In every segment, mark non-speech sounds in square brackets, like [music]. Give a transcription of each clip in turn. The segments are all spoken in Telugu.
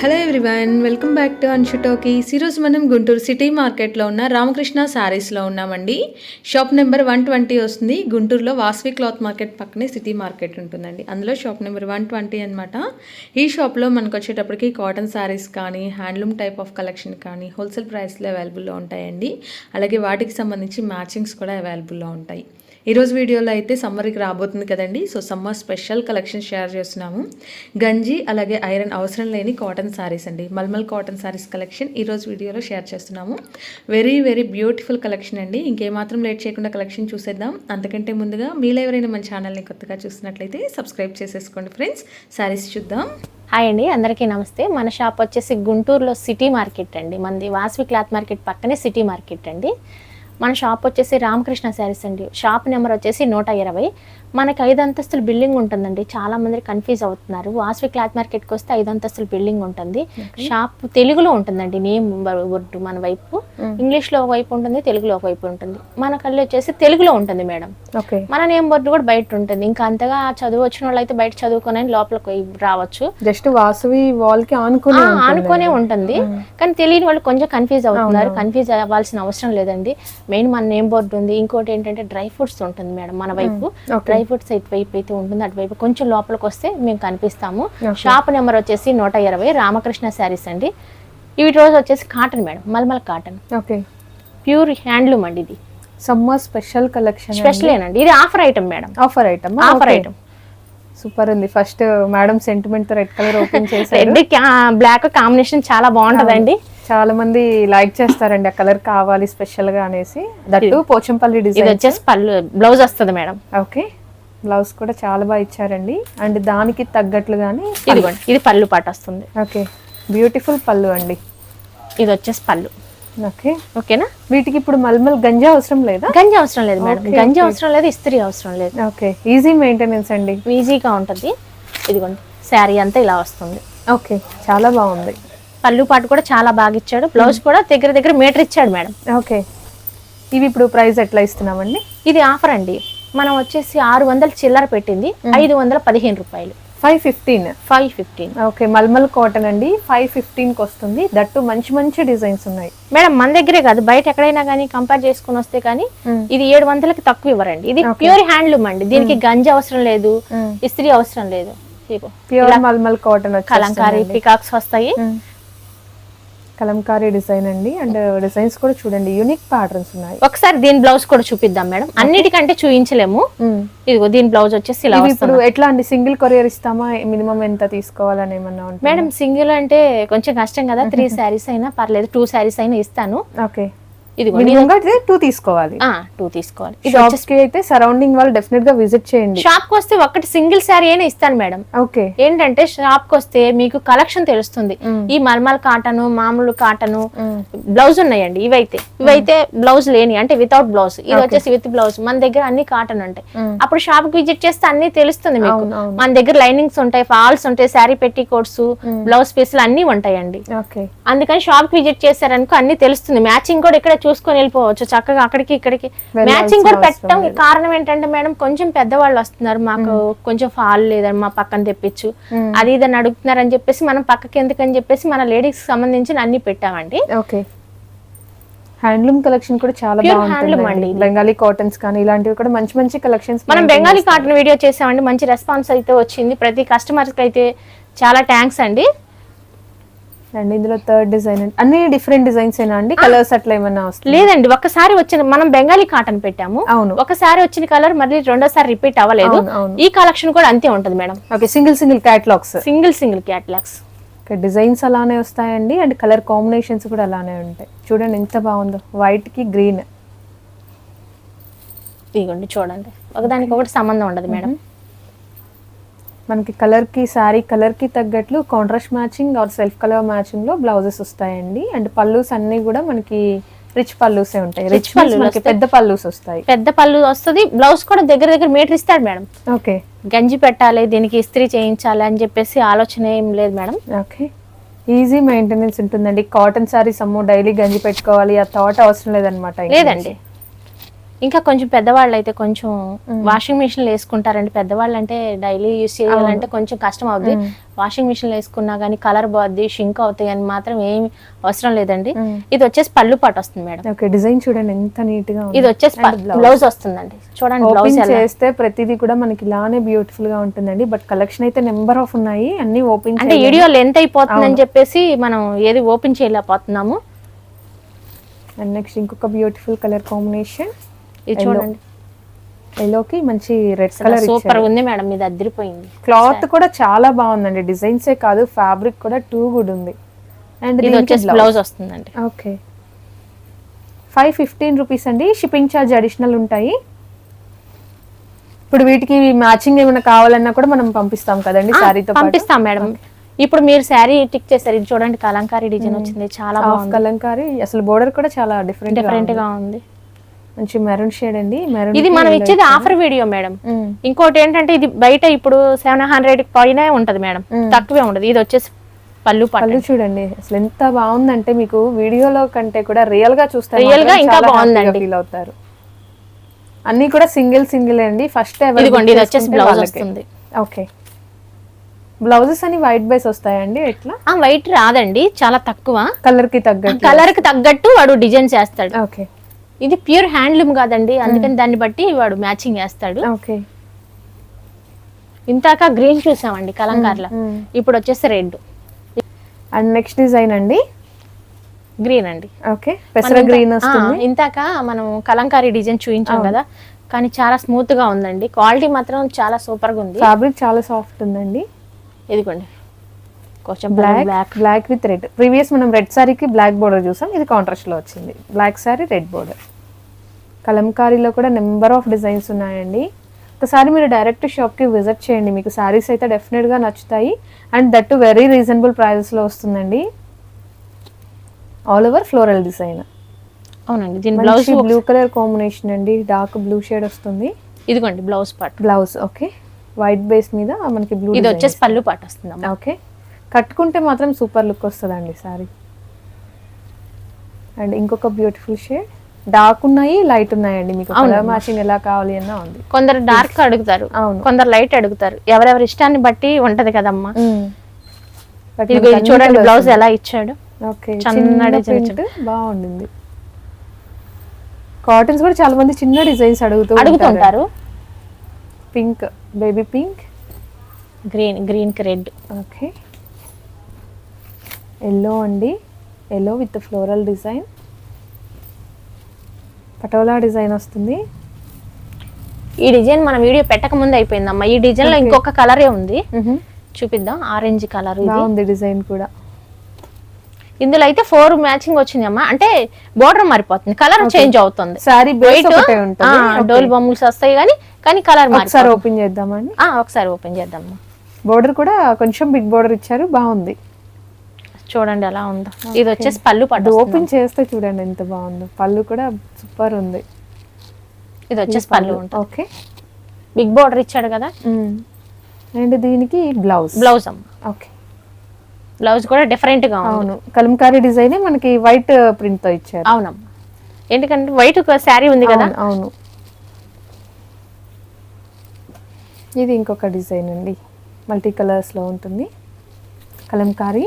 Hello everyone welcome back to Anshu talkies ఈరోజు మనం గుంటూరు సిటీ మార్కెట్లో ఉన్న రామకృష్ణ శారీస్లో ఉన్నామండి. షాప్ నెంబర్ వన్ ట్వంటీ వస్తుంది. గుంటూరులో వాస్వి క్లాత్ మార్కెట్ పక్కనే సిటీ మార్కెట్ ఉంటుందండి. అందులో షాప్ నెంబర్ వన్ ట్వంటీ అనమాట ఈ షాప్లో మనకు వచ్చేటప్పటికి కాటన్ శారీస్ కానీ హ్యాండ్లూమ్ టైప్ ఆఫ్ కలెక్షన్ కానీ హోల్సేల్ ప్రైస్లో అవైలబుల్లో ఉంటాయండి. అలాగే వాటికి సంబంధించి మ్యాచింగ్స్ కూడా అవైలబుల్లో ఉంటాయి. ఈరోజు వీడియోలో అయితే సమ్మర్కి రాబోతుంది కదండి. So summer special collection share చేస్తున్నాము. గంజి అలాగే ఐరన్ అవసరం లేని కాటన్ శారీస్ అండి. మల్మల్ కాటన్ శారీస్ కలెక్షన్ ఈరోజు వీడియోలో షేర్ చేస్తున్నాము. వెరీ వెరీ బ్యూటిఫుల్ కలెక్షన్ అండి. ఇంకేమాత్రం లేట్ చేయకుండా కలెక్షన్ చూసేద్దాం. అంతకంటే ముందుగా మీలో ఎవరైనా మన ఛానల్ని కొత్తగా చూసినట్లయితే సబ్స్క్రైబ్ చేసేసుకోండి ఫ్రెండ్స్ శారీస్ చూద్దాం. హాయ్ అండి అందరికీ నమస్తే. మన షాప్ వచ్చేసి గుంటూరులో సిటీ మార్కెట్ అండి. మనది వాసవి క్లాత్ మార్కెట్ పక్కనే సిటీ మార్కెట్ అండి. మన షాప్ వచ్చేసి రామకృష్ణ శారీస్ అండి. షాప్ నెంబర్ వచ్చేసి నూట ఇరవై. మనకి ఐదు అంతస్తుల బిల్డింగ్ ఉంటుందండి. చాలా మంది కన్ఫ్యూజ్ అవుతున్నారు. వాసవి క్లాత్ మార్కెట్కి వస్తే ఐదు అంతస్తుల బిల్డింగ్ ఉంటుంది. షాప్ తెలుగులో ఉంటుందండి నేమ్ బోర్డు మన వైపు. ఇంగ్లీష్లో ఒక వైపు ఉంటుంది తెలుగులో ఒక వైపు ఉంటుంది. మన కళ్ళు వచ్చేసి తెలుగులో ఉంటుంది మేడం. ఓకే మన నేమ్ బోర్డు కూడా బయట ఉంటుంది. ఇంకా అంతగా చదువు వచ్చిన వాళ్ళు అయితే బయట చదువుకొని లోపలికి రావచ్చు. జస్ట్ వాసవి ఆనుకుని ఆ, ఆనుకోనే ఉంటుంది. కానీ తెలియని వాళ్ళు కొంచెం కన్ఫ్యూజ్ అవుతున్నారు. కన్ఫ్యూజ్ అవ్వాల్సిన అవసరం లేదండి. మెయిన్ మన నేమ్ బోర్డు ఉంది. ఇంకోటి ఏంటంటే డ్రై ఫ్రూట్స్ ఉంటుంది మేడం మన వైపు. డ్రై ఫ్రూట్స్ ఇటువైపు అయితే ఉంటుంది. అటువైపు కొంచెం లోపలికి వస్తే మేము కనిపిస్తాము. షాప్ నెంబర్ వచ్చేసి నూట ఇరవై రామకృష్ణ శారీస్ అండి. ఇవి రోజు వచ్చేసి cotton madam mulmul cotton okay. Pure handloom అండి ఇది. సమ్మర్ స్పెషల్ కలెక్షన్ స్పెషల్ ఏనండి. ఇది offer item madam. Offer item offer item super ఉంది. First madam sentiment red colour open చేశారు. రెడ్ బ్లాక్ కాంబినేషన్ చాలా బాగుంటదండి. చాలా మంది లైక్ చేస్తారండి. ఆ కలర్ కావాలి స్పెషల్గా అనేసి. దట్టు పోచంపల్లి ఇది డిజైన్ వచ్చేసి పళ్ళు బ్లౌజ్ వస్తుంది మేడం. ఓకే బ్లౌజ్ కూడా చాలా బాగా ఇచ్చారండి. అండ్ దానికి తగ్గట్లుగానే ఇదిగోండి ఇది పళ్ళు పాట వస్తుంది. ఓకే. బ్యూటిఫుల్ పళ్ళు అండి. ఇది వచ్చేసి పళ్ళు. ఓకే. ఓకేనా? వీటికి ఇప్పుడు మల్మల్ గంజా అవసరం లేదా? గంజి అవసరం లేదు మేడం. గంజి అవసరం లేదు ఇస్త్రీ అవసరం లేదు. ఓకే. ఈజీ మెయింటెనెన్స్ అండి. ఈజీగా ఉంటుంది. ఇదిగోండి శారీ అంతా ఇలా వస్తుంది. ఓకే. చాలా బాగుంది. పళ్ళు పాటు కూడా చాలా బాగా ఇచ్చాడు. బ్లౌజ్ కూడా దగ్గర దగ్గర మీటర్ ఇచ్చాడు మేడం. ఓకే. ఇవి ఇప్పుడు ప్రైస్ ఎట్లా ఇస్తున్నామండి? ఇది ఆఫర్ అండి. మనం వచ్చేసి ఆరు వందల చిల్లర పెట్టింది. ఐదు వందల పదిహేను రూపాయలు. Five fifteen five fifteen okay mulmul cotton అండి. ఫైవ్ ఫిఫ్టీన్కి వస్తుంది. దట్టు మంచి మంచి డిజైన్స్ ఉన్నాయి. మేడం మన దగ్గరే కాదు. బయట ఎక్కడైనా కానీ కంపేర్ చేసుకుని వస్తే కానీ ఇది ఏడు వందలకి తక్కువ ఇవ్వరండి. ఇది ప్యూర్ హ్యాండ్లూమ్ అండి. దీనికి గంజి అవసరం లేదు. ఇస్త్రీ అవసరం లేదు. Pure mulmul cotton Kalamkari peacocks వస్తాయి. కలంకారీ డిజైన్ అండి. అండ్ డిజైన్స్ కూడా చూడండి యూనిక్ ప్యాటర్న్స్ ఉన్నాయి. ఒకసారి దీని బ్లౌజ్ కూడా చూపిద్దాం మేడం. అన్నిటికంటే చూపించలేము ఇదిగో దీని బ్లౌజ్ వచ్చేసి ఇలా ఇప్పుడు ఎట్లా అండి? సింగిల్ కొరియర్ ఇస్తామా? మినిమం ఎంత తీసుకోవాలని ఏమన్నా మేడం సింగిల్ అంటే కొంచెం కష్టం కదా. త్రీ [laughs] శారీస్ అయినా పర్లేదు టూ శారీస్ అయినా ఇస్తాను. ఓకే. టూ తీసుకోవాలి. టూ తీసుకోవాలి. షాప్స్ అయితే సరౌండింగ్ వాళ్ళు డెఫినెట్గా విజిట్ చేయండి. షాప్కి వస్తే ఒకటి సింగిల్ శారీ అయినా ఇస్తాను మేడం. ఓకే. ఏంటంటే షాప్కి వస్తే మీకు కలెక్షన్ తెలుస్తుంది. ఈ మల్మల్ కాటన్ మామూలు కాటన్ బ్లౌజ్ ఉన్నాయండి ఇవైతే. ఇవైతే బ్లౌజ్ లేని అంటే వితౌట్ బ్లౌజ్ ఇది వచ్చేసి విత్ బ్లౌజ్ మన దగ్గర అన్ని కాటన్ ఉంటాయి. అప్పుడు షాప్కి విజిట్ చేస్తే అన్ని తెలుస్తుంది మీకు. మన దగ్గర లైనింగ్స్ ఉంటాయి ఫాల్స్ ఉంటాయి శారీ పెట్టి కోట్స్ బ్లౌజ్ పీసులు అన్ని ఉంటాయండి. ఓకే. అందుకని షాప్కి విజిట్ చేశారనుకో అన్ని తెలుస్తుంది. మ్యాచింగ్ కూడా ఇక్కడ చూసుకొని వెళ్ళిపోవచ్చు. చక్కగా అక్కడికి ఇక్కడికి. మ్యాచింగ్ కూడా పెట్టడం కారణం ఏంటంటే మేడం కొంచెం పెద్దవాళ్ళు వస్తున్నారు. మాకు కొంచెం ఫాల్ లేదని మా పక్కన తెప్పించు. అది ఇదని అడుగుతున్నారు అని చెప్పేసి మనం పక్కకి ఎందుకని చెప్పేసి మన లేడీస్ సంబంధించిన అన్ని పెట్టామండి. ఓకే. హ్యాండ్లూమ్ కలెక్షన్ కూడా చాలా బాగుంటుంది. బెంగాలీ కాటన్స్ కానీ ఇలాంటివి కూడా మంచి మంచి కలెక్షన్స్ మనం బెంగాలీ కాటన్ వీడియో చేసామండి. మంచి రెస్పాన్స్ అయితే వచ్చింది. ప్రతి కస్టమర్కి అయితే చాలా థ్యాంక్స్ అండి. అండ్ ఇందులో థర్డ్ డిజైన్ అన్ని డిఫరెంట్ డిజైన్స్ ఏనా అండి? కలర్స్ అట్లా ఏమన్నా వస్తుంది? లేదండి ఒకసారి వచ్చిన మనం బెంగాలీ కాటన్ పెట్టాము. అవును. ఒకసారి వచ్చిన కలర్ మళ్ళీ రెండోసారి రిపీట్ అవ్వలేదు. ఈ కలెక్షన్ కూడా అంతే ఉంటుంది madam. Okay single single catalogues single single catalogues designs అలానే వస్తాయండి అండ్ కలర్ కాంబినేషన్స్ కూడా అలానే ఉంటాయి. చూడండి ఎంత బాగుందో. వైట్కి గ్రీన్ ఇదిగోండి చూడండి. ఒకదానికి ఒకటి సంబంధం ఉండదు మేడం. మనకి కలర్కి శారీ కలర్కి తగ్గట్లు contrast matching or self colour మ్యాచింగ్లో blouses వస్తాయండి. అండ్ పల్లూస్ అన్ని కూడా మనకి రిచ్ పల్లూసే ఉంటాయి. రిచ్ పళ్ళులు మనకి పెద్ద పల్లూస్ వస్తాయి. పెద్ద పళ్ళు వస్తుంది. బ్లౌజ్ కూడా దగ్గర దగ్గర మీటర్ ఇస్తాడు మేడం. ఓకే గంజి పెట్టాలి దీనికి ఇస్త్రీ చేయించాలి అని చెప్పేసి ఆలోచన ఏం లేదు మేడం. ఓకే ఈజీ మెయింటెనెన్స్ ఉంటుందండి. కాటన్ శారీస్ అమ్మో డైలీ గంజి పెట్టుకోవాలి. ఆ థాట్ అవసరం లేదనమాట లేదండి. ఇంకా కొంచెం పెద్దవాళ్ళు అయితే కొంచెం వాషింగ్ మిషన్ వేసుకుంటారండి. పెద్దవాళ్ళు అంటే డైలీ యూస్ చేయాలంటే కొంచెం కష్టం అవుద్ది మ్మ్. వాషింగ్ మిషన్ వేసుకున్నా కానీ కలర్ పోద్ది షింక్ అవుతాయి అని మాత్రం ఏమి అవసరం లేదండి. ఇది వచ్చేసి పళ్ళు పాటు వస్తుంది మేడం. ఓకే డిజైన్ చూడండి ఎంత నీట్గా ఇది వచ్చేసి. బ్లౌజ్ వస్తుందండి. చూడండి బ్లౌజ్ చేస్తే ప్రతిదీ కూడా మనకి ఇలానే బ్యూటిఫుల్గా ఉంటుందండి. బట్ కలెక్షన్ అయితే నెంబర్ ఆఫ్ ఉన్నాయి అన్ని ఓపెన్ అంటే వీడియో లెంత్ అయిపోతుందని చెప్పేసి మనం ఏది ఓపెన్ చేయలేకపోతున్నాము. అండ్ నెక్స్ట్ ఇంకొక బ్యూటిఫుల్ కలర్ కాంబినేషన్ ఇది. చూడండి. ఎల్లోకి మంచి రెడ్ కలర్ సూపర్ ఉంది మేడం ఇది అదిరిపోయింది. క్లాత్ కూడా చాలా బాగుందండి. డిజైన్సే కాదు ఫ్యాబ్రిక్ కూడా టూ గుడ్ ఉంది. అండ్ ఇది వచ్చేసి బ్లౌజ్ వస్తుందండి. ఓకే ఫైవ్ ఫిఫ్టీన్ రూపీస్ అండి. షిప్పింగ్ ఛార్జ్ అడిషనల్ ఉంటాయి. ఇప్పుడు వీటికి మ్యాచింగ్ ఏమైనా కావాలన్నా కూడా మనం పంపిస్తాం కదండి శారీతో పంపిస్తాం మేడం. ఇప్పుడు మీరు శారీ టిక్ చేశారు. ఇది చూడండి కలంకారీ డిజైన్ వచ్చింది. చాలా కలంకారీ. అసలు బోర్డర్ కూడా చాలా డిఫరెంట్ డిఫరెంట్గా ఉంది. మంచి మెరూన్ షేడ్ అండి. మెరూన్ ఇది మనం ఇచ్చేది ఆఫర్ వీడియో మేడం ఇంకోటి ఏంటంటే ఇది బయట ఇప్పుడు సెవెన్ హండ్రెడ్ పైన ఉంటది మేడం తక్కువే ఉండదు. ఇది వచ్చేసి పళ్ళు పళ్ళు చూడండి. అసలు ఎంత బాగుందంటే మీకు వీడియోలో కంటే కూడా రియల్గా చూస్తే Real గా ఇంకా బాగుందండి. ఫీల్ అవుతారు. అన్ని కూడా సింగిల్ సింగిల్ అండి. ఫస్ట్ ఇదిగోండి ఇది వచ్చేసి బ్లౌజ్ వస్తుంది. ఓకే బ్లౌజెస్ అని వైట్ బేస్ వస్తాయండి ఎట్లా? ఆ వైట్ రాదండి. చాలా తక్కువ. కలర్కి తగ్గట్టు. కలర్కి తగ్గట్టు వాడు డిజైన్ చేస్తాడు. ఓకే ఇది ప్యూర్ హ్యాండ్లూమ్ కాదండి అందుకని దాన్ని బట్టి వాడు మ్యాచింగ్ చేస్తాడు ఓకే. ఇంతాక గ్రీన్ చూసామండి కలంకార్లో. ఇప్పుడు వచ్చేసి రెడ్. అండ్ నెక్స్ట్ డిజైన్ అండి? గ్రీన్ అండి. ఓకే. పెసర గ్రీన్ వస్తుంది. ఇంతాక మనం కలంకారీ డిజైన్ చూపించాం కదా కానీ చాలా స్మూత్గా ఉందండి. క్వాలిటీ మాత్రం చాలా సూపర్గా ఉంది. ఫ్యాబ్రిక్ చాలా సాఫ్ట్ ఉందండి. ఇదిగోండి. కొంచెం black black black with red previous మనం రెడ్ సారీకి బ్లాక్ బోర్డర్ చూసాం. ఇది కాంట్రాస్ట్లో వచ్చింది. బ్లాక్ సారీ రెడ్ బోర్డర్ కలంకారీలో కూడా నెంబర్ ఆఫ్ డిజైన్స్ ఉన్నాయండి. ఒకసారి మీరు డైరెక్ట్ షాప్కి విజిట్ చేయండి. మీకు సారీస్ అయితే డెఫినెట్గా నచ్చుతాయి. అండ్ దట్ వెరీ రీజనబుల్ ప్రైజెస్లో వస్తుందండి. ఆల్ ఓవర్ ఫ్లోరల్ డిజైన్ అవునండి. దీని బ్లౌజ్ బ్లూ కలర్ కాంబినేషన్ అండి. డార్క్ బ్లూ షేడ్ వస్తుంది. ఇదిగోండి blouse part blouse okay white base మీద మనకి బ్లూ ఇది వచ్చేసి పళ్ళు పాట వస్తుందమ్మా. ఓకే కట్టుకుంటే మాత్రం సూపర్ లుక్ వస్తుందండి సారీ. అండ్ ఇంకొక బ్యూటిఫుల్ షేడ్. డార్క్ ఉన్నాయి లైట్ ఉన్నాయండి. మీకు కలర్ మ్యాచింగ్ ఎలా కావాలి అన్నా ఉంది. కొందరు డార్క్ అడుగుతారు అవును. కొందరు లైట్ అడుగుతారు. ఎవరెవరి ఇష్టాన్ని బట్టి ఉంటది కదమ్మా. చూడండి బ్లౌజ్ ఎలా ఇచ్చాడు. ఓకే బాగుండింది. కాటన్స్ కూడా చాలా మంది చిన్న డిజైన్స్ అడుగుతూ అడుగుతుంటారు. Pink baby pink. Green green red. Okay. Yellow అండి. Yellow with floral design. Patola design వస్తుంది. ఈ డిజైన్ మన వీడియో పెట్టక ముందు అయిపోయిందమ్మా. ఈ డిజైన్లో ఇంకొక కలరే ఉంది. చూపిద్దాం. ఆరెంజ్ కలర్ బాగుంది డిజైన్ కూడా. ఇందులో అయితే ఫోర్ మ్యాచింగ్ వచ్చిందమ్మా. అంటే బోర్డర్ మారిపోతుంది. కలర్ చేంజ్ అవుతుంది. సారీ డోల్ బొమ్మలు వస్తాయి కానీ కానీ కలర్ ఒకసారి ఓపెన్ చేద్దామండి ఒకసారి ఓపెన్ చేద్దాం బోర్డర్ కూడా కొంచెం బిగ్ బోర్డర్ ఇచ్చారు. బాగుంది. చూడండి ఎలా ఉందో. ఇది వచ్చేసి పళ్ళు పట్టు ఓపెన్ చేస్తే చూడండి ఎంత బాగుందో. పళ్ళు కూడా సూపర్ ఉంది. ఇది వచ్చేసి పళ్ళు ఉంటుంది. ఓకే. బిగ్ బోర్డర్ ఇచ్చాడు కదా? అండ్ దీనికి బ్లౌజ్. బ్లౌజ్ అమ్మ. ఓకే. బ్లౌజ్ కూడా డిఫరెంట్గా అవును. కలంకారీ డిజైన్ మనకి వైట్ ప్రింట్తో ఇచ్చారు. అవునమ్మా. ఎందుకంటే వైట్ శారీ ఉంది కదా? అవును, అవును. ఇది ఇంకొక డిజైన్ అండి. మల్టీ కలర్స్లో ఉంటుంది. కలంకారీ.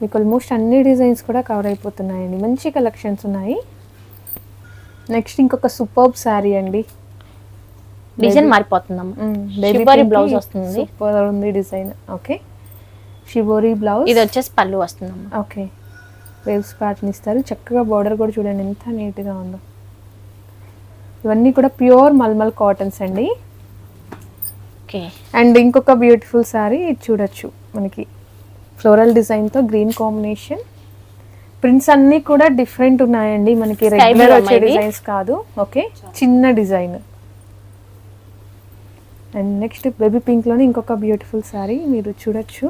మీకు ఆల్మోస్ట్ అన్ని డిజైన్స్ కూడా కవర్ అయిపోతున్నాయండి. మంచి కలెక్షన్స్ ఉన్నాయి. నెక్స్ట్ ఇంకొక సూపర్బ్ శారీ అండి. డిజైన్ మారిపోతుందమ్మా. బ్లౌజ్ వస్తుంది సూపర్ ఉంది డిజైన్ ఓకే షిబోరి బ్లౌజ్ ఇది వచ్చేసి పళ్ళు వస్తుందమ్మా. ఓకే వేవ్స్ ప్యాటర్న్ ఇస్తారు. చక్కగా బార్డర్ కూడా చూడండి ఎంత నీట్గా ఉందో. ఇవన్నీ కూడా ప్యూర్ మల్మల్ కాటన్స్ అండి. ఓకే అండ్ ఇంకొక బ్యూటిఫుల్ శారీ ఇది చూడొచ్చు మనకి. ఫ్లోరల్ డిజైన్తో గ్రీన్ కాంబినేషన్ ప్రింట్స్ అన్నీ కూడా డిఫరెంట్ ఉన్నాయండి. మనకి రెగ్యులర్ వచ్చే? డిజైన్స్ కాదు. ఓకే? చిన్న డిజైన్ అండ్ నెక్స్ట్ బేబీ పింక్లోనే ఇంకొక బ్యూటిఫుల్ శారీ మీరు చూడొచ్చు.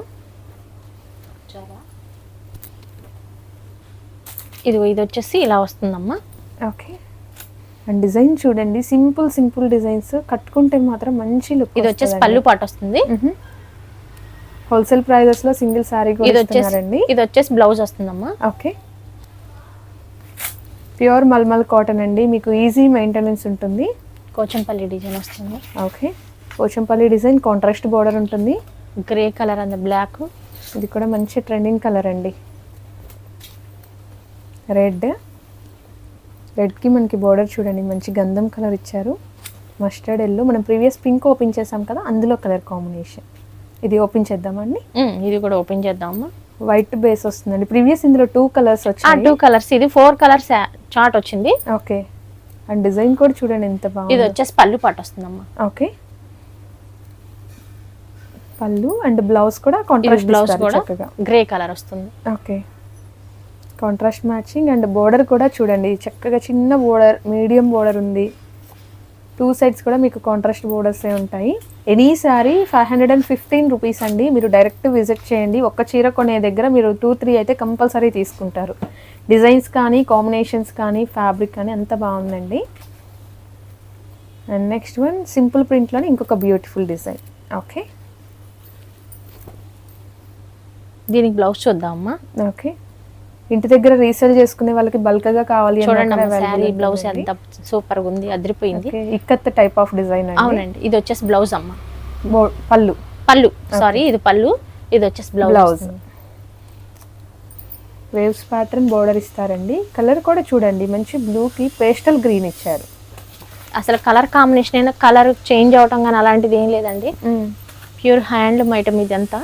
ఇది ఇది వచ్చేసి ఇలా వస్తుందమ్మా. ఓకే? అండ్ డిజైన్ చూడండి. సింపుల్ సింపుల్ డిజైన్స్ కట్టుకుంటే మాత్రం మంచి లుక్ ఇది వచ్చేసి పళ్ళు పాటు వస్తుంది. హోల్సేల్ ప్రైజెస్లో సింగిల్ సారీ ఇది వచ్చేసి ఇది వచ్చేసి బ్లౌజ్ వస్తుందమ్మా. ఓకే. ప్యూర్ మల్మల్ కాటన్ అండి. మీకు ఈజీ మెయింటెనెన్స్ ఉంటుంది. కోచంపల్లి డిజైన్ వస్తుంది. Okay. Pochampally design contrast border ఉంటుంది. Grey colour and black. ఇది కూడా మంచి ట్రెండింగ్ కలర్ అండి. రెడ్ రెడ్కి మనకి బార్డర్ చూడండి. మంచి గంధం కలర్ ఇచ్చారు. మస్టర్డ్ ఎల్లో మనం ప్రీవియస్ పింక్ ఓపెన్ చేసాం కదా అందులో కలర్ కాంబినేషన్. ఇది ఓపెన్ చేద్దామండి. ఇది కూడా ఓపెన్ చేద్దామా. వైట్ బేస్ వస్తుందండి. ప్రీవియస్ ఇందులో టూ కలర్స్ టూ వచ్చాయి కలర్స్ ఇది ఫోర్ కలర్స్ చార్ట్ వచ్చింది. ఓకే అండ్ డిజైన్ కూడా చూడండి ఎంత ఇది బాగుంది వచ్చేసి పళ్ళు పాట వస్తుందమ్మా. ఓకే పళ్ళు అండ్ బ్లౌజ్ కూడా ఇది కాంట్రాస్ట్ బ్లౌజ్ కూడా చక్కగా. గ్రే కలర్ వస్తుంది. Okay contrast matching and border కూడా చూడండి. చక్కగా చిన్న బోర్డర్ మీడియం బోర్డర్ ఉంది. టూ సైడ్స్ కూడా మీకు కాంట్రాస్ట్ బోర్డర్సే ఉంటాయి. Any sari five hundred and fifteen rupees అండి. మీరు డైరెక్ట్ విజిట్ చేయండి. ఒక్క చీర కొనే దగ్గర మీరు టూ త్రీ అయితే కంపల్సరీ తీసుకుంటారు. డిజైన్స్ కానీ కాంబినేషన్స్ కానీ ఫ్యాబ్రిక్ కానీ అంత బాగుందండి. అండ్ నెక్స్ట్ వన్ సింపుల్ ప్రింట్లోనే ఇంకొక బ్యూటిఫుల్ డిజైన్ ఓకే దీనికి బ్లౌజ్ చూద్దామమ్మా. ఓకే ఇంటి దగ్గర రీసేల్ చేసుకునే వాళ్ళకి బల్క్గా కావాలి చూడండి శారీ బ్లౌజ్. ఎంత సూపర్గా ఉంది అదిరిపోయింది. ఇక్కత్ టైప్ ఆఫ్ డిజైన్ అవునండి ఇది వచ్చేసి బ్లౌజ్ అమ్మ. పళ్ళు. పళ్ళు సారీ ఇది పళ్ళు ఇది వచ్చేసి blouse blouse waves pattern border ఇస్తారండి. కలర్ కూడా చూడండి మంచి బ్లూ కి పేస్టల్ గ్రీన్ ఇచ్చారు. అసలు కలర్ కాంబినేషన్ అయినా కలర్ చేంజ్ అవటం కానీ అలాంటిది ఏం లేదండి. ప్యూర్ హ్యాండ్లూమ్ ఐటమ్ ఇదంతా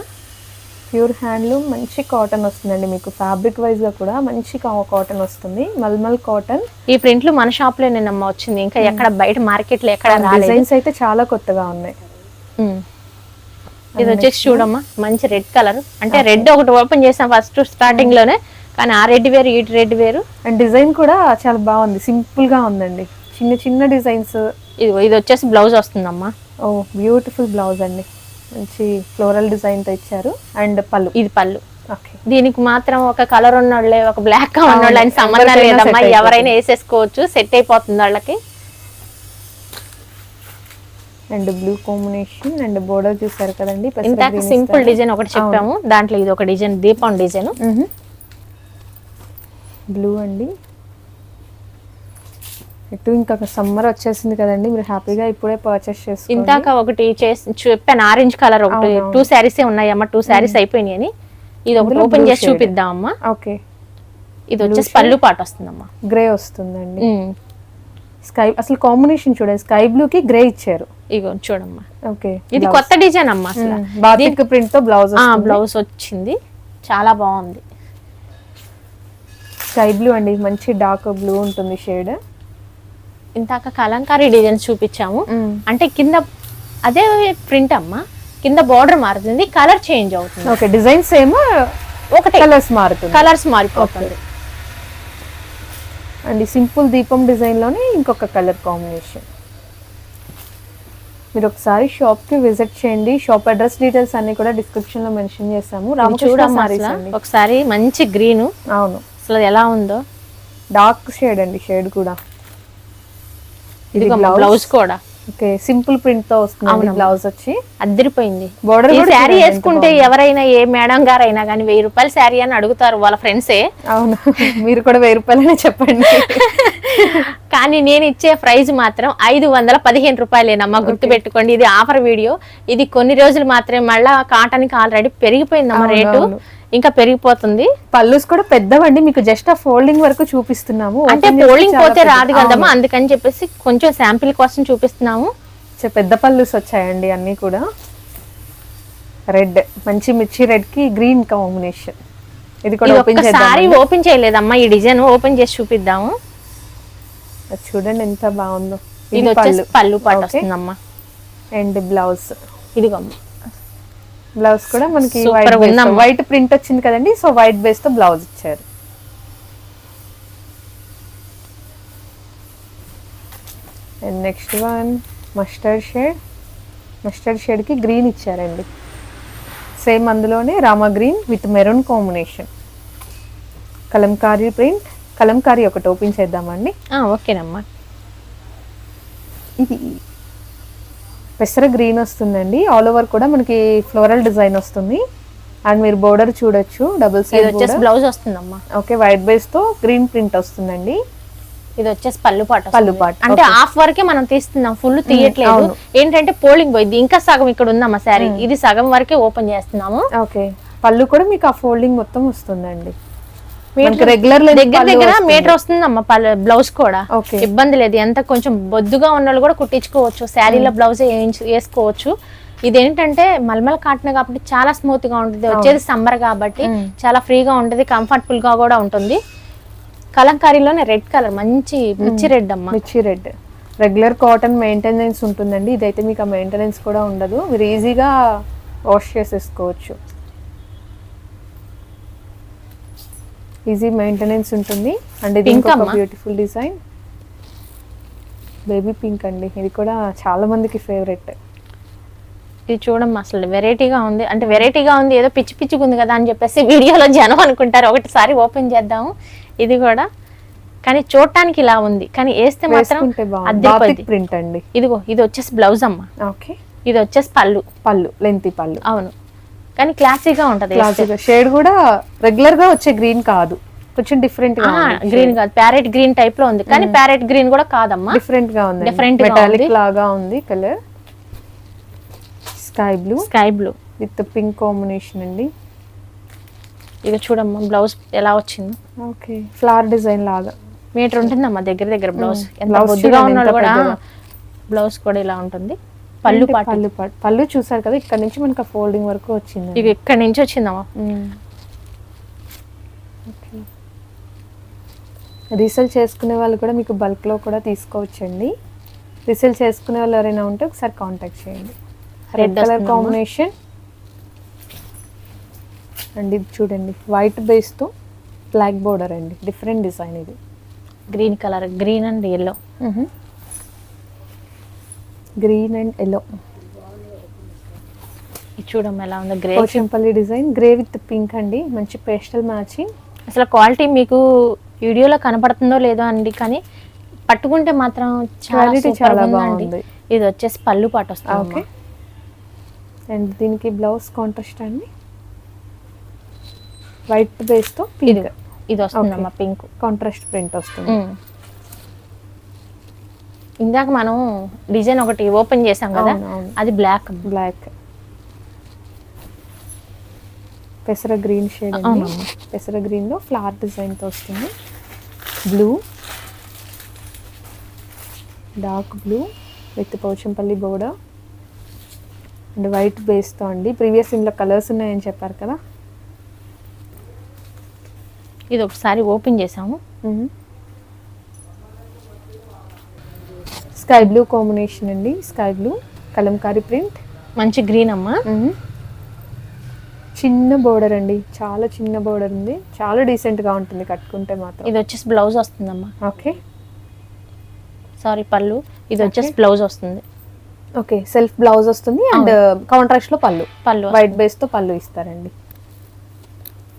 ప్యూర్ హ్యాండ్లూమ్ మంచి కాటన్ వస్తుందండి మీకు. ఫ్యాబ్రిక్ వైజ్గా కూడా మంచి కాటన్ వస్తుంది. మల్మల్ కాటన్. ఈ ప్రింట్లు మన షాప్లో నేనమ్మ వచ్చింది. ఇంకా ఎక్కడ బయట మార్కెట్లో ఎక్కడ డిజైన్స్ అయితే చాలా కొత్తగా ఉన్నాయి. ఉమ్. ఇది వచ్చేసి చూడమ్మా మంచి రెడ్ కలర్ అంటే రెడ్ ఒకటి ఓపెన్ చేసాం ఫస్ట్ స్టార్టింగ్లోనే కానీ ఆ రెడ్ వేరు ఈ రెడ్ వేరు. అండ్ డిజైన్ కూడా చాలా బాగుంది. సింపుల్గా ఉందండి. చిన్న చిన్న డిజైన్స్ ఇది ఇది వచ్చేసి బ్లౌజ్ వస్తుందమ్మా. ఓ బ్యూటిఫుల్ బ్లౌజ్ అండి. మంచి ఫ్లోరల్ డిజైన్తో ఇచ్చారు. అండ్ పళ్ళు. ఇది పళ్ళు. ఓకే దీనికి మాత్రం ఒక కలర్ ఉన్నోళ్ళే ఒక బ్లాక్ ఉన్నోళ్ళే అని సంబంధం లేదమ్మా. ఎవరైనా వేసేసుకోవచ్చు సెట్ అయిపోతుంది వాళ్ళకి. And blue combination and border చూసారు కదండి ఇందాక సింపుల్. డిజైన్ ఒకటి చెప్పాము. దాంట్లో ఇది ఒక డిజైన్ దీపం డిజైన్. బ్లూ అండి. ఇటు ఇంకా సమ్మర్ వచ్చేసింది కదండి. మీరు హ్యాపీగా ఇప్పుడే పర్చేస్ చేసుకోండి. ఇందాక ఒకటి చేసి చెప్పాను ఆరెంజ్ కలర్ ఒకటి. టూ శారీసే ఉన్నాయమ్మా టూ శారీస్ అయిపోయినాయి అని. ఇది ఒకటి ఓపెన్ చేసి shade. చూపిద్దామమ్మా. ఓకే. ఇది వచ్చేసి పళ్ళు పాట వస్తుందమ్మా. గ్రే వస్తుందండి. స్కై అసలు కాంబినేషన్ చూడండి. స్కై బ్లూ కి గ్రే ఇచ్చారు. ఇగో చూడమ్మా. ఓకే. ఇది కొత్త డిజైన్ అమ్మా అసలు. బాతిక్ ప్రింట్తో బ్లౌజ్ బ్లౌజ్ వచ్చింది. చాలా బాగుంది. స్కై బ్లూ అండి. మంచి డార్క్ బ్లూ ఉంటుంది షేడ్ ఇందాక కలంకారీ డిజైన్స్ చూపించాము. అంటే కింద అదే ప్రింట్ అమ్మా. కింద బార్డర్ మారుతుంది కలర్ చేంజ్ అవుతుంది. ఓకే డిజైన్స్ ఏమో ఒకటే. కలర్స్ మారుతుంది కలర్స్ మారిపోతుంది. అండ్ సింపుల్ దీపం డిజైన్లోనే ఇంకొక కలర్ కాంబినేషన్. మీరు ఒకసారి షాప్కి విజిట్ చేయండి. షాప్ అడ్రస్ డీటెయిల్స్ అన్ని కూడా డిస్క్రిప్షన్లో మెన్షన్ రామకృష్ణ అండి. ఒకసారి మంచి గ్రీన్. అవును. అసలు ఎలా ఉందో. డార్క్ షేడ్ అండి షేడ్ కూడా. ఇది బ్లౌజ్ కూడా. ఓకే సింపుల్ ప్రింట్తో వస్తుంది. బ్లౌజ్ వచ్చి. అద్దరిపోయింది. బోర్డర్ శారీ వేసుకుంటే ఎవరైనా ఏ మేడం గారు అయినా కానీ వెయ్యి రూపాయల శారీ అని అడుగుతారు వాళ్ళ ఫ్రెండ్సే అవును మీరు కూడా వెయ్యి రూపాయలనే చెప్పండి. [laughs] కానీ నేను ఇచ్చే ప్రైస్ మాత్రం ఐదు వందల పదిహేను రూపాయలేనమ్మా గుర్తు పెట్టుకోండి ఇది ఆఫర్ వీడియో. ఇది కొన్ని రోజులు మాత్రమే మళ్ళా కాటన్కి ఆల్రెడీ పెరిగిపోయిందమ్మా రేటు. ఇంకా పెరిగిపోతుంది. పళ్ళుస్ కూడా పెద్దవండి. మీకు జస్ట్ ఆ ఫోల్డింగ్ వరకు చూపిస్తున్నాము. అంటే చాలా పోతే రాదు కదమ్మా. అందుకని చెప్పేసి కొంచెం శాంపిల్ కోసం చూపిస్తున్నాము. పెద్ద పళ్ళుస్ వచ్చాయండి అన్ని కూడా. రెడ్ మంచి మిర్చి రెడ్కి గ్రీన్ కాంబినేషన్. ఇది కూడా ఇది ఓపెన్ చేయలేదమ్మా ఈ డిజైన్ ఓపెన్ చేసి చూపిద్దాము. చూడండి ఎంత బాగుందో. ఇది వచ్చేసి పళ్ళు. పాట వస్తుందమ్మా. And blouse. ఇదిగోమ్మా బ్లౌజ్ కూడా మనకి వైట్. వైట్ ప్రింట్ వచ్చింది కదండి సో వైట్ బేస్తో బ్లౌజ్ ఇచ్చారు. And next one mustard shade mustard షేడ్కి green ఇచ్చారండి. సేమ్ అందులోనే Rama green with maroon combination Kalamkari print Kalamkari ఒకటి ఓపెన్ చేద్దామండి. ఓకేనమ్మా. ఇది పెసర గ్రీన్ వస్తుందండి. ఆల్ ఓవర్ కూడా మనకి ఫ్లోరల్ డిజైన్ వస్తుంది. అండ్ మీరు బోర్డర్ చూడొచ్చు. డబుల్ ఇది సైడ్ వచ్చేసి బ్లౌజ్ వస్తుందమ్మా. ఓకే వైట్ బేస్తో గ్రీన్ ప్రింట్ వస్తుందండి. ఇది వచ్చేసి పళ్ళు పాట. పళ్ళు పాట, అంటే. హాఫ్ వరకే మనం తీస్తున్నాం. ఫుల్ తీయట్లేదు. అవును. ఏంటంటే పోలింగ్ పోయింది. ఇంకా సగం ఇక్కడ ఉందమ్మా శారీ ఇది సగం వరకే ఓపెన్ చేస్తున్నాము. ఓకే పళ్ళు కూడా మీకు ఆ ఫోల్డింగ్ మొత్తం వస్తుందండి. రెగ్యులర్ దగ్గర దగ్గర మీటర్ వస్తుందమ్మా పళ్ళు బ్లౌజ్ కూడా. ఇబ్బంది లేదు. ఎంత కొంచెం బొద్దుగా ఉన్న వాళ్ళు కూడా కుట్టించుకోవచ్చు. శారీలో బ్లౌజ్ వేసుకోవచ్చు. ఇదేంటంటే మల్మల్ కాటన్ కాబట్టి చాలా స్మూత్గా ఉంటుంది. వచ్చేది సమ్మర్ కాబట్టి చాలా ఫ్రీగా ఉంటుంది. కంఫర్టబుల్గా కూడా ఉంటుంది. కలంకారీలోనే రెడ్ కలర్ మంచి మిర్చి రెడ్ అమ్మా. మిర్చి రెడ్ రెగ్యులర్ కాటన్ మెయింటెనెన్స్ ఉంటుందండి. ఇదైతే మీకు ఆ మెయింటెనెన్స్ కూడా ఉండదు. మీరు ఈజీగా వాష్ చేసేసుకోవచ్చు. ఈజీ మెయింటెనెన్స్ ఉంటుంది. అండ్ ఇది అమ్మా. బ్యూటిఫుల్ డిజైన్ బేబీ పింక్ అండి. ఇది కూడా చాలా మందికి ఫేవరెట్ ఇది చూడమ్మా అసలు వెరైటీగా ఉంది. అంటే వెరైటీగా ఉంది ఏదో పిచ్చి పిచ్చిగా ఉంది కదా అని చెప్పేసి వీడియోలో జనం అనుకుంటారు. ఒకటిసారి ఓపెన్ చేద్దాము. ఇది కూడా. కానీ చూడటానికి ఇలా ఉంది. కానీ వేస్తే మాత్రం ప్రింట్ అండి. ఇదిగో ఇది వచ్చేసి బ్లౌజ్ అమ్మ. ఓకే ఇది వచ్చేసి పళ్ళు. పళ్ళు లెంతి పళ్ళు. అవును. కానీ క్లాసీగా ఉంటది క్లాసిక్ షేడ్ కూడా రెగ్యులర్గా వచ్చే గ్రీన్ కాదు. కొంచెం డిఫరెంట్గా గ్రీన్ కాదు. ప్యారెట్ గ్రీన్ టైప్లో ఉంది. కానీ ప్యారెట్ గ్రీన్ కూడా కాదమ్మా. డిఫరెంట్గా ఉంది. గా మెటాలిక్. లాగా ఉంది colour sky blue sky blue with pink combination అండి. ఇది చూడమ్మా బ్లౌజ్ ఎలా వచ్చింది. ఓకే ఫ్లవర్ డిజైన్ లాగా. మీటర్ ఉంటుందమ్మా దగ్గర దగ్గర బ్లౌజ్ ఎంత Blouse బొద్దుగా ఉన్నాడు ఎంత కూడా. బ్లౌజ్ కూడా ఇలా ఉంటుంది. పళ్ళు పళ్ళు పళ్ళు చూసారు కదా ఇక్కడ నుంచి మనకి ఫోల్డింగ్ వరకు వచ్చింది. ఇది ఇక్కడ నుంచి వచ్చిందమ్మా. రీసేల్ చేసుకునే వాళ్ళు కూడా మీకు bulk లో కూడా తీసుకోవచ్చండి. రీసేల్ చేసుకునే వాళ్ళు ఎవరైనా ఉంటే ఒకసారి కాంటాక్ట్ చేయండి. Red colour. కాంబినేషన్ అండ్ ఇది చూడండి వైట్ బేస్తో బ్లాక్ బోర్డర్ అండి. డిఫరెంట్ డిజైన్ ఇది. Green colour green and yellow green and yellow ఇది చూడమ్మా ఎలా ఉందో grey. Pochampally design. Grey with pink అండి. మంచి పేస్టల్ మ్యాచింగ్ అసలు క్వాలిటీ మీకు వీడియోలో కనపడుతుందో లేదో అండి కానీ పట్టుకుంటే మాత్రం సూపర్ చాలా బాగుంది. ఇది వచ్చేసి పళ్ళు పాటు ఓకే వస్తుంది అండ్ దీనికి బ్లౌజ్ కాంట్రాస్ట్ అండి. వైట్ బేస్తో పింక్ ఇది వస్తుందమ్మా పింక్ కాంట్రాస్ట్ ప్రింట్ వస్తుంది. ఇందాక మనం డిజైన్ ఒకటి ఓపెన్ చేసాం కదా. అది బ్లాక్ బ్లాక్ పెసర గ్రీన్ షేడ్ అండి. పెసర గ్రీన్లో ఫ్లవర్ డిజైన్తో వస్తుంది. Blue dark blue with Pochampally border and white బేస్తో అండి. ప్రీవియస్ ఇందులో కలర్స్ ఉన్నాయని చెప్పారు కదా. ఇది ఒకసారి ఓపెన్ చేసాము స్కై బ్లూ కాంబినేషన్ అండి. Sky blue Kalamkari print. మంచి గ్రీన్ అమ్మా. చిన్న బోర్డర్ అండి. చాలా చిన్న బోర్డర్ ఉంది. చాలా డీసెంట్గా ఉంటుంది కట్టుకుంటే మాత్రం. ఇది వచ్చేసి బ్లౌజ్ వస్తుందమ్మా. ఓకే. సారీ పళ్ళు. ఇది వచ్చేసి బ్లౌజ్ వస్తుంది. ఓకే సెల్ఫ్ బ్లౌజ్ వస్తుంది అండ్ కాంట్రాస్ట్లో పళ్ళు. పళ్ళు వైట్ బేస్తో పళ్ళు ఇస్తారండి.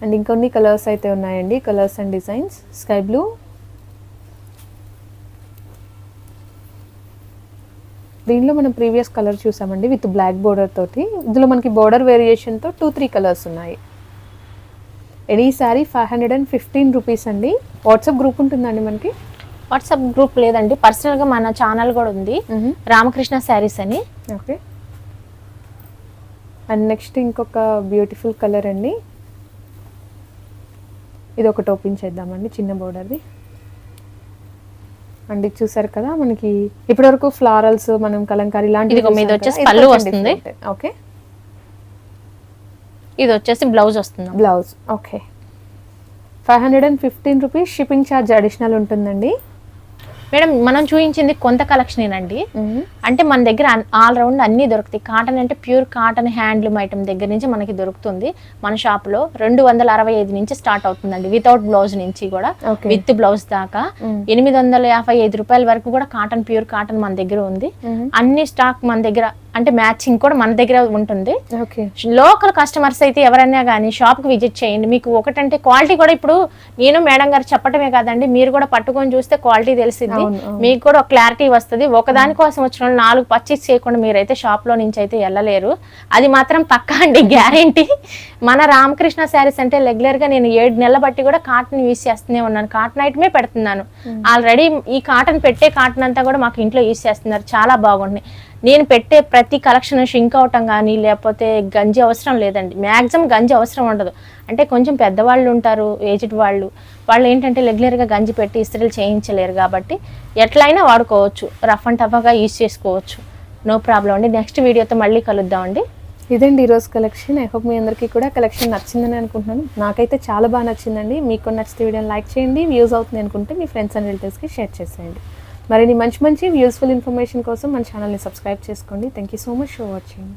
అండ్ ఇంకొన్ని కలర్స్ అయితే ఉన్నాయండి. Colours and designs sky blue దీనిలో మనం ప్రీవియస్ కలర్ చూసామండి విత్ బ్లాక్ బోర్డర్ తోటి. ఇందులో మనకి బోర్డర్ వేరియేషన్తో టూ త్రీ కలర్స్ ఉన్నాయి. Any sari five hundred and fifteen rupees అండి. వాట్సాప్ గ్రూప్ ఉంటుందండి మనకి? వాట్సాప్ గ్రూప్ లేదండి. పర్సనల్గా మన ఛానల్ కూడా ఉంది. రామకృష్ణ శారీస్ అని. ఓకే. అండ్ నెక్స్ట్ ఇంకొక బ్యూటిఫుల్ కలర్ అండి. ఇది ఒకటి ఓపెన్ చేద్దామండి చిన్న బోర్డర్ది అండ్ ఇది చూసారు కదా మనకి ఇప్పటివరకు ఫ్లారల్స్ మనం కలంకారీ లాంటివి ఇదిగో మీది చూసాం వచ్చేసి పళ్ళు వస్తుంది. ఓకే. ఇది వచ్చేసి బ్లౌజ్ వస్తుంది? Blouse okay. Five hundred and fifteen rupees shipping charge additional ఉంటుందండి. మేడం మనం చూపించింది కొంత కలెక్షన్ అండి అంటే మన దగ్గర ఆల్ రౌండ్ అన్ని దొరుకుతాయి. కాటన్ అంటే ప్యూర్ కాటన్ హ్యాండ్లూమ్ ఐటమ్ దగ్గర నుంచి మనకి దొరుకుతుంది. మన షాప్లో రెండు వందల అరవై ఐదు నుంచి స్టార్ట్ అవుతుందండి. వితౌట్ బ్లౌజ్ నుంచి కూడా. విత్ బ్లౌజ్ దాకా. ఎనిమిది వందల యాభై ఐదు రూపాయల వరకు కూడా కాటన్ ప్యూర్ కాటన్ మన దగ్గర ఉంది. అన్ని స్టాక్ మన దగ్గర అంటే మ్యాచింగ్ కూడా మన దగ్గర ఉంటుంది. లోకల్ కస్టమర్స్ అయితే ఎవరైనా కానీ షాప్కి విజిట్ చేయండి. మీకు ఒకటంటే క్వాలిటీ కూడా ఇప్పుడు నేను మేడం గారు చెప్పటమే కాదండి మీరు కూడా పట్టుకొని చూస్తే క్వాలిటీ తెలిసింది. మీకు కూడా ఒక క్లారిటీ వస్తుంది. ఒకదాని కోసం వచ్చిన నాలుగు పర్చేస్ చేయకుండా మీరైతే షాప్లో నుంచి అయితే వెళ్ళలేరు. అది మాత్రం పక్కా అండి గ్యారంటీ మన రామకృష్ణ శారీస్ అంటే రెగ్యులర్గా నేను ఏడు నెలల బట్టి కూడా కాటన్ యూస్ చేస్తూనే ఉన్నాను. కాటన్ ఐటమే పెడుతున్నాను. ఆల్రెడీ ఈ కాటన్ పెట్టే కాటన్ అంతా కూడా మాకు ఇంట్లో యూస్ చేస్తున్నారు. చాలా బాగుంటున్నాయి నేను పెట్టే ప్రతి కలెక్షన్ షింక్ అవటం కానీ లేకపోతే గంజి అవసరం లేదండి. మ్యాక్సిమం గంజి అవసరం ఉండదు. అంటే కొంచెం పెద్దవాళ్ళు ఉంటారు ఏజ్డ్ వాళ్ళు. వాళ్ళు ఏంటంటే రెగ్యులర్గా గంజి పెట్టి ఇస్త్రీలు చేయించలేరు కాబట్టి ఎట్లయినా వాడుకోవచ్చు. రఫ్ అండ్ టఫ్గా యూజ్ చేసుకోవచ్చు. నో ప్రాబ్లం అండి. నెక్స్ట్ వీడియోతో మళ్ళీ కలుద్దామండి ఇదండి ఈరోజు కలెక్షన్. ఐ హోప్ మీ అందరికీ కూడా కలెక్షన్ నచ్చిందని అనుకుంటున్నాను. నాకైతే చాలా బాగా నచ్చిందండి. మీకు నచ్చితే వీడియోని లైక్ చేయండి. వ్యూస్ అవుతుంది అనుకుంటే మీ ఫ్రెండ్స్ అండ్ రిలేటివ్స్కి షేర్ చేసేయండి. మరిన్ని మంచి మంచి యూస్ఫుల్ ఇన్ఫర్మేషన్ కోసం మన ఛానల్ని సబ్స్క్రైబ్ చేసుకోండి. Thank you so much for watching